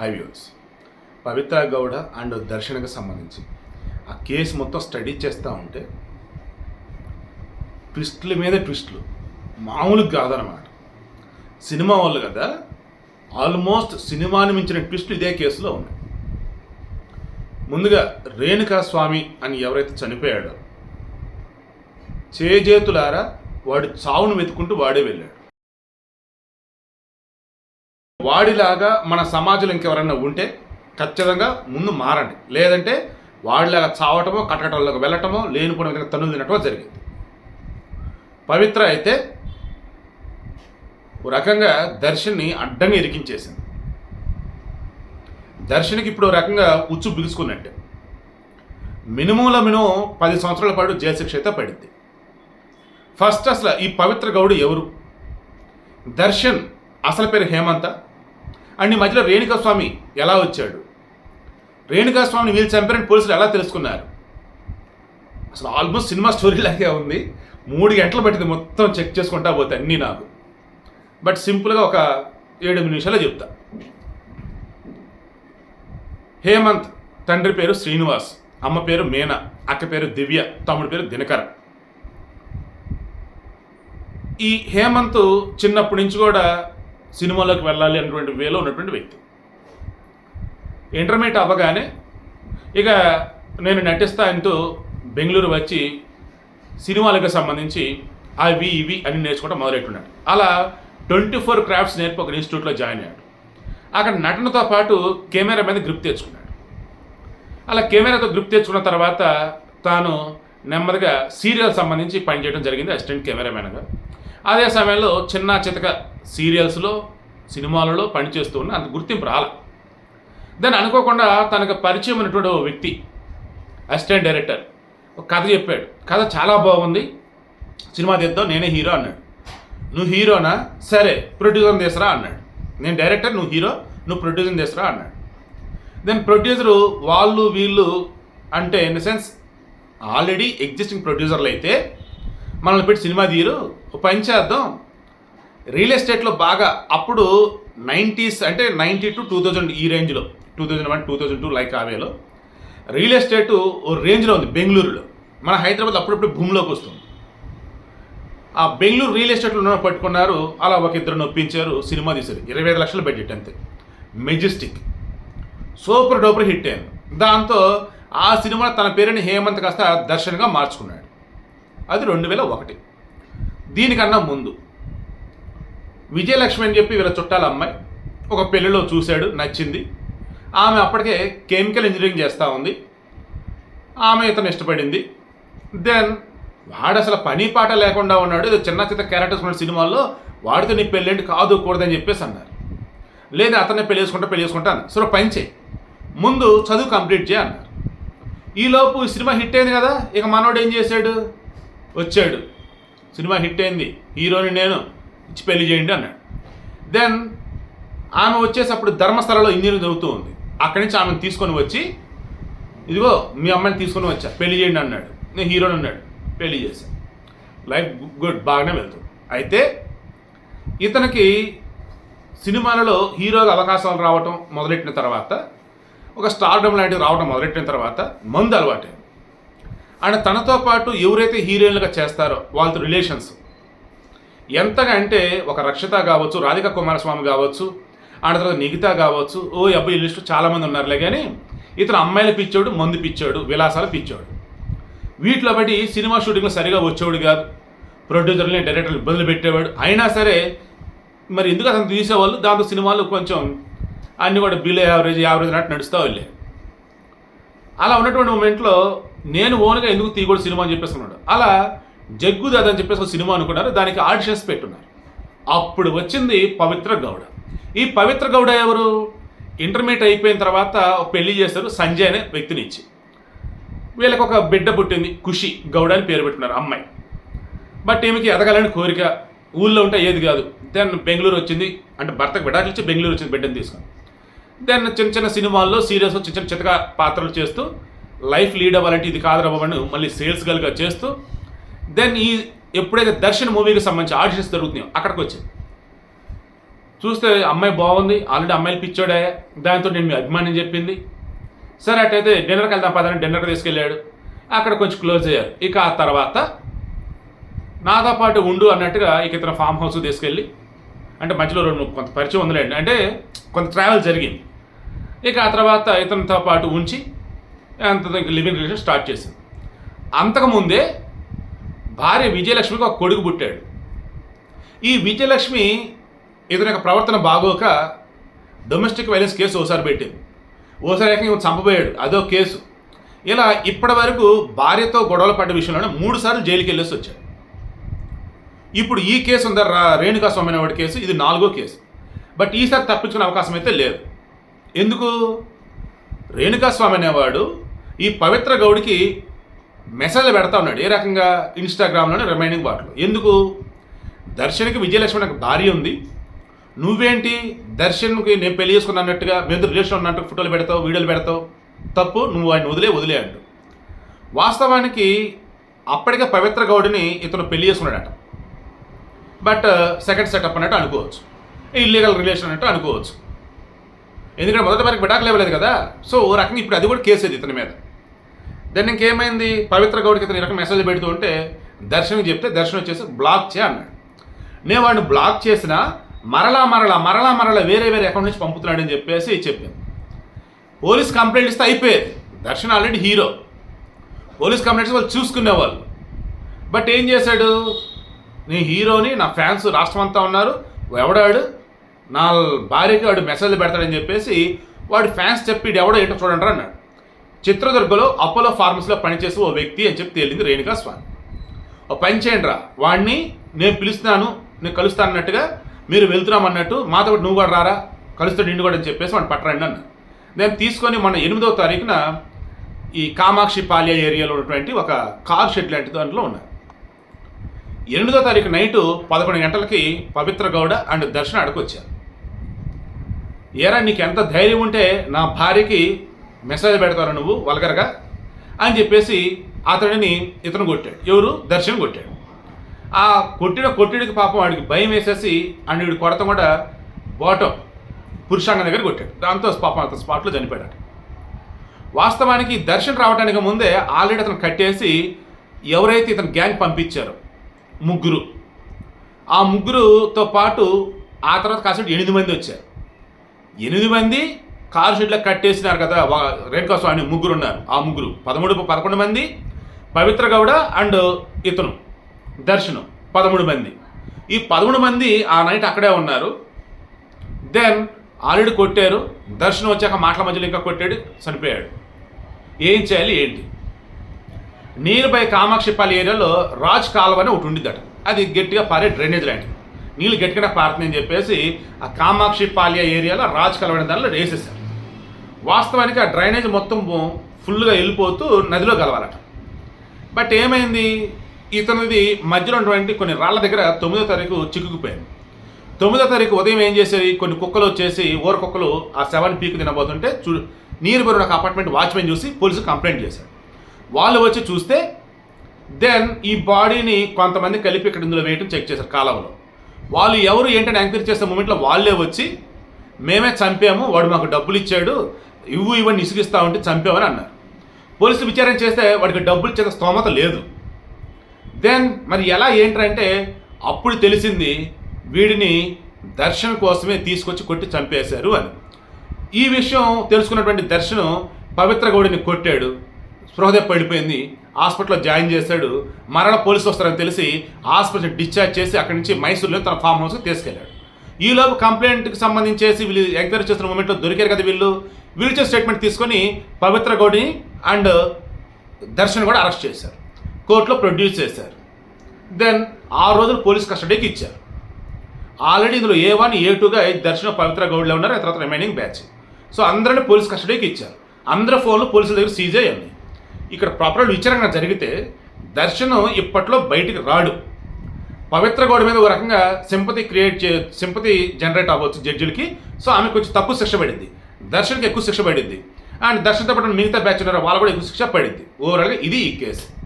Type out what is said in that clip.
High Pavithra Gowda and దర్శనకు సంబంధించి. ఆ కేసు మొత్తం స్టడీ చేస్తూ ఉంటే ట్విస్టుల మీద ట్విస్టులు. మామూలుగా కాదనమాట సినిమా వాళ్ళు కదా ఆల్మోస్ట్ సినిమాని మించిన ట్విస్టులు ఇదే కేసులో ఉన్నాయి. ముందుగా రేణుకా స్వామి అని ఎవరైతే చనిపోయాడో చేజేతులారా వాడు చావును వెతుకుంటూ వాడే వెళ్ళాడు. వాడిలాగా మన సమాజంలో ఇంకెవరైనా ఉంటే ఖచ్చితంగా ముందు మారండి. లేదంటే వాడిలాగా చావటమో కట్టడంలోకి వెళ్ళటమో లేనిపోయిన విధంగా తన్నులు తినటమో జరిగింది. పవిత్ర అయితే ఓ రకంగా దర్శన్ని అడ్డంగా ఇరికించేసింది. దర్శన్కి ఇప్పుడు రకంగా ఉచ్చు పిలుచుకున్నట్టే మినిమంలో మినిమం పది సంవత్సరాల పాటు జైలు శిక్ష అయితే పడింది. ఫస్ట్ అసలు ఈ పవిత్ర గౌడు ఎవరు? దర్శన్ అసలు పేరు హేమంత? అండ్ ఈ మధ్యలో రేణుకాస్వామి ఎలా వచ్చాడు? రేణుకా స్వామిని వీళ్ళు చంపారని పోలీసులు ఎలా తెలుసుకున్నారు? అసలు ఆల్మోస్ట్ సినిమా స్టోరీ లాగే ఉంది. మూడు గంటలు పట్టింది మొత్తం చెక్ చేసుకుంటా పోతే అన్నీ నాకు. బట్ సింపుల్గా ఒక ఏడు నిమిషాలు చెప్తా. హేమంత్ తండ్రి పేరు శ్రీనివాస్ అమ్మ పేరు మీనా అక్క పేరు దివ్య తమ్ముడి పేరు దినకర్. ఈ హేమంత్ చిన్నప్పటి నుంచి కూడా సినిమాలోకి వెళ్ళాలి అనేటువంటి వేలో ఉన్నటువంటి వ్యక్తి. ఇంటర్మీడియట్ అవ్వగానే ఇక నేను నటిస్తా అంటూ బెంగళూరు వచ్చి సినిమాలకు సంబంధించి అవి ఇవి అని నేర్చుకోవడం మొదలెట్టున్నాడు. అలా ట్వంటీ ఫోర్ క్రాఫ్ట్స్ నేర్పి ఒక ఇన్స్టిట్యూట్లో జాయిన్ అయ్యాడు. అక్కడ నటనతో పాటు కెమెరా మీద గ్రిప్ తెచ్చుకున్నాడు. అలా కెమెరాతో గ్రిప్ తెచ్చుకున్న తర్వాత తాను నెమ్మదిగా సీరియల్ సంబంధించి పనిచేయడం జరిగింది అసిస్టెంట్ కెమెరామెన్గా అదే సమయంలో చిన్న చితక సీరియల్స్లో సినిమాలలో పనిచేస్తూ ఉన్న అంత గుర్తింపు రాల. దాన్ని అనుకోకుండా తనకు పరిచయం అయినటువంటి ఓ వ్యక్తి అసిస్టెంట్ డైరెక్టర్ ఒక కథ చెప్పాడు. కథ చాలా బాగుంది. సినిమా తీద్దాం నేనే హీరో అన్నాడు. నువ్వు హీరోనా? సరే ప్రొడ్యూసర్ తీసరా అన్నాడు. నేను డైరెక్టర్ నువ్వు హీరో నువ్వు ప్రొడ్యూసర్ తీసరా అన్నాడు. దెన్ ప్రొడ్యూసరు వాళ్ళు వీళ్ళు అంటే in the sense already existing ప్రొడ్యూసర్లు అయితే మనల్ని పెట్టి సినిమా తీయరు పని చేద్దాం రియల్ ఎస్టేట్లో బాగా అప్పుడు నైంటీస్ అంటే నైంటీ టు టూ థౌజండ్ ఈ రేంజ్లో two thousand one two thousand two like ఆవేలో real estate ఓ రేంజ్లో ఉంది బెంగళూరులో. మన హైదరాబాద్ అప్పుడప్పుడు భూమిలోకి వస్తుంది. ఆ బెంగళూరు రియల్ ఎస్టేట్లో పట్టుకున్నారు అలా ఒక ఇద్దరు నొప్పించారు సినిమా తీశారు. ఇరవై ఐదు లక్షల బడ్జెట్ అంతే. మెజెస్టిక్. సూపర్ డూపర్ హిట్ అయింది. దాంతో ఆ సినిమా తన పేరుని హేమంత్ కాస్త దర్శన్గా మార్చుకున్నాడు. అది రెండు వేల ఒకటి. దీనికన్నా ముందు. విజయలక్ష్మి అని చెప్పి వీళ్ళ చుట్టాల అమ్మాయి ఒక పెళ్ళిలో చూశాడు నచ్చింది. ఆమె అప్పటికే కెమికల్ ఇంజనీరింగ్ చేస్తూ ఉంది. ఆమె ఇతను ఇష్టపడింది. దెన్ వాడు అసలు పని పాట లేకుండా ఉన్నాడు. ఏదో చిన్న చిన్న క్యారెక్టర్స్ ఉన్న సినిమాల్లో వాడితో నీ పెళ్ళేంటి కాదు కూడదని చెప్పేసి అన్నారు. లేదా అతనే పెళ్ళి చేసుకుంటా పెళ్ళి చేసుకుంటా అన్నారు. సరే పని చేయి. ముందు చదువు కంప్లీట్ చేయి అన్నారు. ఈలోపు సినిమా హిట్ అయింది కదా ఇక మనోడు ఏం చేశాడు? వచ్చాడు. సినిమా హిట్ అయింది. హీరోని నేను. ఇచ్చి పెళ్ళి చేయండి అన్నాడు. దెన్ ఆమె వచ్చేసి అప్పుడు ధర్మస్థలంలో ఇంజనీరింగ్ చదువుతూ ఉంది. అక్కడి నుంచి ఆమెను తీసుకొని వచ్చి ఇదిగో మీ అమ్మాయిని తీసుకొని వచ్చా పెళ్ళి చేయండి అన్నాడు. నేను హీరోని అన్నాడు. పెళ్ళి చేశాను లైఫ్ గుడ్ బాగానే వెళ్తుంది. అయితే ఇతనికి సినిమాలలో హీరోగా అవకాశాలు రావటం మొదలెట్టిన తర్వాత ఒక స్టార్డమ్ లాంటివి రావడం మొదలెట్టిన తర్వాత మందు అలవాటే అండ్ తనతో పాటు ఎవరైతే హీరోయిన్లుగా చేస్తారో వాళ్ళతో రిలేషన్స్ ఎంతగా అంటే ఒక రక్షిత కావచ్చు రాధిక కుమారస్వామి కావచ్చు ఆడ తర్వాత నిగిత కావచ్చు ఓ ఈ అబ్బాయి లిస్టు చాలామంది ఉన్నారులే కానీ ఇతను అమ్మాయిల పిచ్చోడు మందు పిచ్చాడు విలాసాల పిచ్చాడు. వీటిలో బట్టి సినిమా షూటింగ్లో సరిగా వచ్చేవాడు కాదు. ప్రొడ్యూసర్ని డైరెక్టర్లు ఇబ్బందులు పెట్టేవాడు. అయినా సరే మరి ఎందుకు అతను తీసేవాళ్ళు? దాంతో సినిమాలు కొంచెం అన్నీ కూడా బిలో యావరేజ్ యావరేజ్ అన్నట్టు నడుస్తూ వెళ్ళే. అలా ఉన్నటువంటి మూమెంట్లో నేను ఓన్గా ఎందుకు తీయకూడదు సినిమా అని చెప్పేసుకున్నాడు అలా జగ్గుదాద్ అని చెప్పేసి ఒక సినిమా అనుకున్నారు దానికి ఆడిషన్స్ పెట్టున్నారు. అప్పుడు వచ్చింది పవిత్ర గౌడ. ఈ పవిత్ర గౌడ ఎవరు? ఇంటర్మీడియట్ అయిపోయిన తర్వాత పెళ్ళి చేస్తారు సంజయ్ అనే వ్యక్తిని ఇచ్చి. వీళ్ళకి ఒక బిడ్డ పుట్టింది ఖుషి గౌడ అని పేరు పెట్టున్నారు అమ్మాయి. బట్ ఈమెకి ఎదగాలని కోరిక ఊళ్ళో ఉంటే ఏది కాదు. దెన్ బెంగళూరు వచ్చింది అంటే భర్తకు విడాకులు ఇచ్చి బెంగళూరు వచ్చింది బిడ్డను తీసుకొని దెన్ చిన్న చిన్న సినిమాల్లో సీరియల్స్ చిన్న చిన్న చిత్తగా పాత్రలు చేస్తూ లైఫ్ లీడ్ అవ్వాలంటే ఇది కాదు రవ్వని మళ్ళీ సేల్స్ గల్గా చేస్తూ దెన్ ఈ ఎప్పుడైతే దర్శన్ మూవీకి సంబంధించి ఆడిషన్స్ జరుగుతున్నాయో అక్కడికి వచ్చింది చూస్తే అమ్మాయి బాగుంది ఆల్రెడీ అమ్మాయిలు పిచ్చోడే దాంతో నేను మీ అభిమానం చెప్పింది. సరే అట్టయితే డిన్నర్కి వెళ్దాం పదని డిన్నర్కి తీసుకెళ్ళాడు. అక్కడ కొంచెం క్లోజ్ అయ్యారు. ఇక ఆ తర్వాత నాతో పాటు ఉండు అన్నట్టుగా ఇక ఇతను ఫామ్ హౌస్ తీసుకెళ్ళి అంటే మధ్యలో రెండు కొంత పరిచయం ఉందిలేండి. అంటే కొంత ట్రావెల్ జరిగింది. ఇక ఆ తర్వాత ఇతనితో పాటు ఉంచి అంత లివింగ్ రిలేషన్ స్టార్ట్ చేసింది. అంతకుముందే భార్య విజయలక్ష్మికి ఒక కొడుకు పుట్టాడు. ఈ విజయలక్ష్మి ఇతని యొక్క ప్రవర్తన బాగోక డొమెస్టిక్ వైలెన్స్ కేసు ఓసారి పెట్టింది. ఓసారి ఏకంగా చంపబోయాడు. అదో కేసు. ఇలా ఇప్పటి వరకు భార్యతో గొడవలు పడ్డ విషయంలోనే మూడు సార్లు జైలుకి వెళ్ళేసి వచ్చాడు. ఇప్పుడు ఈ కేసు ఉందా? రా రేణుకా స్వామి అనేవాడి కేసు. ఇది నాలుగో కేసు. బట్ ఈసారి తప్పించుకునే అవకాశం అయితే లేదు. ఎందుకు? రేణుకా స్వామి అనేవాడు ఈ పవిత్ర గౌడికి మెసేజ్ పెడతా ఉన్నాడు. ఏ రకంగా? ఇన్స్టాగ్రామ్లోనే రిమైనింగ్ వాటిలో. ఎందుకు? దర్శన్కి విజయలక్ష్మి నాకు భార్య ఉంది. నువ్వేంటి? దర్శన్కి నేను పెళ్ళి చేసుకున్నా అన్నట్టుగా మేము రిలేషన్ ఉన్నట్టు ఫోటోలు పెడతావు వీడియోలు పెడతావు. తప్పు నువ్వు ఆయన వదిలే వదిలే అంటు. వాస్తవానికి అప్పటికే పవిత్ర గౌడిని ఇతను పెళ్ళి చేసుకున్నాడట. బట్ uh, సెకండ్ సెటప్ అన్నట్టు అనుకోవచ్చు. ఇల్లీగల్ రిలేషన్ అన్నట్టు అనుకోవచ్చు. ఎందుకంటే మొదటి వరకు విడాకులు ఇవ్వలేదు కదా. సో ఓ రకంగా ఇప్పుడు అది కూడా కేసు ఇతని మీద. దెన్ ఇంకేమైంది? పవిత్ర గౌడికి ఇతను ఈ రకం మెసేజ్ పెడుతూ ఉంటే దర్శనం చెప్తే దర్శనం వచ్చేసి బ్లాక్ చే అన్నాడు. నేను వాడిని బ్లాక్ చేసిన మరలా మరలా మరలా మరలా వేరే వేరే అకౌంట్ నుంచి పంపుతున్నాడని చెప్పేసి చెప్పాను. పోలీస్ కంప్లైంట్ ఇస్తే అయిపోయేది. Darshan already hero police complaints వాళ్ళు చూసుకునేవాళ్ళు. బట్ ఏం చేశాడు? నీ హీరోని నా ఫ్యాన్స్ రాష్ట్రం అంతా ఉన్నారు. ఎవడాడు? నా భార్యకి వాడు మెసేజ్ పెడతాడని చెప్పేసి వాడు ఫ్యాన్స్ చెప్పి ఎవడో ఏంటో చూడండి అన్నాడు. చిత్రదుర్గలో అపోలో ఫార్మసీలో పనిచేసే ఓ వ్యక్తి అని చెప్పి తేలింది రేణుకా స్వామి. ఓ పని చేయండి రా వాడిని నేను పిలుస్తాను నేను కలుస్తాను అన్నట్టుగా మీరు వెళ్తున్నామన్నట్టు మాతో నువ్వు కూడా రారా కలుస్తాడు నిండు కూడా అని చెప్పేసి వాడిని పట్టరండి అన్న నేను తీసుకొని మొన్న ఎనిమిదవ తారీఖున ఈ కామాక్షి పాల్య ఏరియాలో ఉన్నటువంటి ఒక కార్ షెడ్ లాంటి దాంట్లో ఉన్నారు ఎనిమిదో తారీఖు నైటు పదకొండు గంటలకి పవిత్ర గౌడ అండ్ దర్శన అడుకొచ్చారు ఏరా నీకు ఎంత ధైర్యం ఉంటే నా భార్యకి మెసేజ్ పెడతారు నువ్వు వల్గరగా? అని చెప్పేసి అతడిని ఇతను కొట్టాడు. ఎవరు? దర్శనం కొట్టాడు. ఆ కొట్టిన కొట్టిడికి పాపం వాడికి భయం వేసేసి అండ్ వీడు కొడత కూడా బాటం పురుషాంగం దగ్గర కొట్టాడు. దాంతో పాపం అతను స్పాట్లో చనిపోయాడు. వాస్తవానికి దర్శన్ రావడానికి ముందే ఆల్రెడీ అతను కట్టేసి ఎవరైతే ఇతను గ్యాంగ్ పంపించారో ముగ్గురు ఆ ముగ్గురుతో పాటు ఆ తర్వాత కాసేపు ఎనిమిది మంది వచ్చారు. ఎనిమిది మంది కారు షెడ్లకు కట్టేసినారు కదా రేణుకా స్వామి ముగ్గురు ఉన్నారు ఆ ముగ్గురు. పదమూడు పదకొండు మంది పవిత్ర గౌడ అండ్ ఇతను దర్శనం పదమూడు మంది. ఈ పదమూడు మంది ఆ నైట్ అక్కడే ఉన్నారు. దెన్ ఆల్రెడీ కొట్టారు. దర్శనం వచ్చాక మాటల మధ్యలో ఇంకా కొట్టాడు చనిపోయాడు. ఏం చేయాలి ఏంటి? నీరుపై కామాక్షిపల్లి ఏరియాలో రాజ్ కాలువ అని ఒకటి ఉండిద్దట. అది గట్టిగా పారే డ్రైనేజ్ లాంటిది. నీళ్ళు గట్టిగా పారుతుందని చెప్పేసి ఆ కామాక్షి పాలియా ఏరియాలో రాజ్ కలవడం దానిలో వేసేసారు వాస్తవానికి ఆ డ్రైనేజ్ మొత్తం ఫుల్గా వెళ్ళిపోతూ నదిలో కలవాలట. బట్ ఏమైంది? ఇతనిది మధ్యలో ఉన్నటువంటి కొన్ని రాళ్ళ దగ్గర తొమ్మిదో తారీఖు చిక్కుకుపోయింది. తొమ్మిదో తారీఖు ఉదయం ఏం చేసేవి కొన్ని కుక్కలు వచ్చేసి ఓర కుక్కలు ఆ సెవెన్ పీకు తినబోతుంటే చూ నీరు బరువు ఒక అపార్ట్మెంట్ వాచ్మెన్ చూసి పోలీసు కంప్లైంట్ చేశారు. వాళ్ళు వచ్చి చూస్తే దెన్ ఈ బాడీని కొంతమంది కలిపి ఇక్కడ ఇందులో వేయటం చెక్ చేశారు కాలంలో వాళ్ళు ఎవరు ఏంటని ఎంక్వైరీ చేసే మూమెంట్లో వాళ్ళే వచ్చి మేమే చంపాము వాడు మాకు డబ్బులు ఇచ్చాడు ఇవ్వు ఇవన్నీ ఇసుగిస్తా ఉంటే చంపామని అన్నారు. పోలీసులు విచారణ చేస్తే వాడికి డబ్బులు ఇచ్చే స్తోమత లేదు. దెన్ మరి ఎలా ఏంటంటే అప్పుడు తెలిసింది వీడిని దర్శనం కోసమే తీసుకొచ్చి కొట్టి చంపేశారు అని. ఈ విషయం తెలుసుకున్నటువంటి దర్శనం పవిత్ర గౌడిని కొట్టాడు. స్పృహద పడిపోయింది. హాస్పిటల్లో జాయిన్ చేశాడు. మరణ పోలీసు వస్తారని తెలిసి హాస్పిటల్ డిశ్చార్జ్ చేసి అక్కడి నుంచి మైసూర్లో తన ఫామ్ హౌస్కి తీసుకెళ్ళాడు. ఈలోపు కంప్లైంట్కి సంబంధించేసి వీళ్ళు ఎంక్వైరీ చేస్తున్న మూమెంట్లో దొరికారు కదా వీళ్ళు. వీళ్ళు స్టేట్మెంట్ తీసుకొని పవిత్ర గౌడిని అండ్ దర్శన్ కూడా అరెస్ట్ చేశారు. కోర్టులో ప్రొడ్యూస్ చేశారు. దెన్ ఆ రోజులు పోలీస్ కస్టడీకి ఇచ్చారు. ఆల్రెడీ ఇందులో ఏ వన్ ఏ టూగా దర్శనం పవిత్ర గౌడ్లో ఉన్నారు. ఆ తర్వాత రిమైనింగ్ బ్యాచ్. సో అందరిని పోలీస్ కస్టడీకి ఇచ్చారు. అందరి ఫోన్లు పోలీసుల దగ్గర సీజ్ అయ్యాయి ఇక్కడ ప్రాపర్ విచారణ జరిగితే దర్శనం ఇప్పట్లో బయటికి రాడు. పవిత్ర గౌడ మీద ఒక రకంగా సింపతి క్రియేట్ చే సింపతి జనరేట్ అవ్వచ్చు జడ్జిలకి. సో ఆమె కొంచెం తక్కువ శిక్ష పడింది. దర్శన్కి ఎక్కువ శిక్ష పడింది. అండ్ దర్శన్తో పాటు మిగతా బ్యాచ్ ఉన్నారు వాళ్ళు కూడా ఎక్కువ శిక్ష పడింది. ఓవరాల్గా ఇది ఈ కేసు.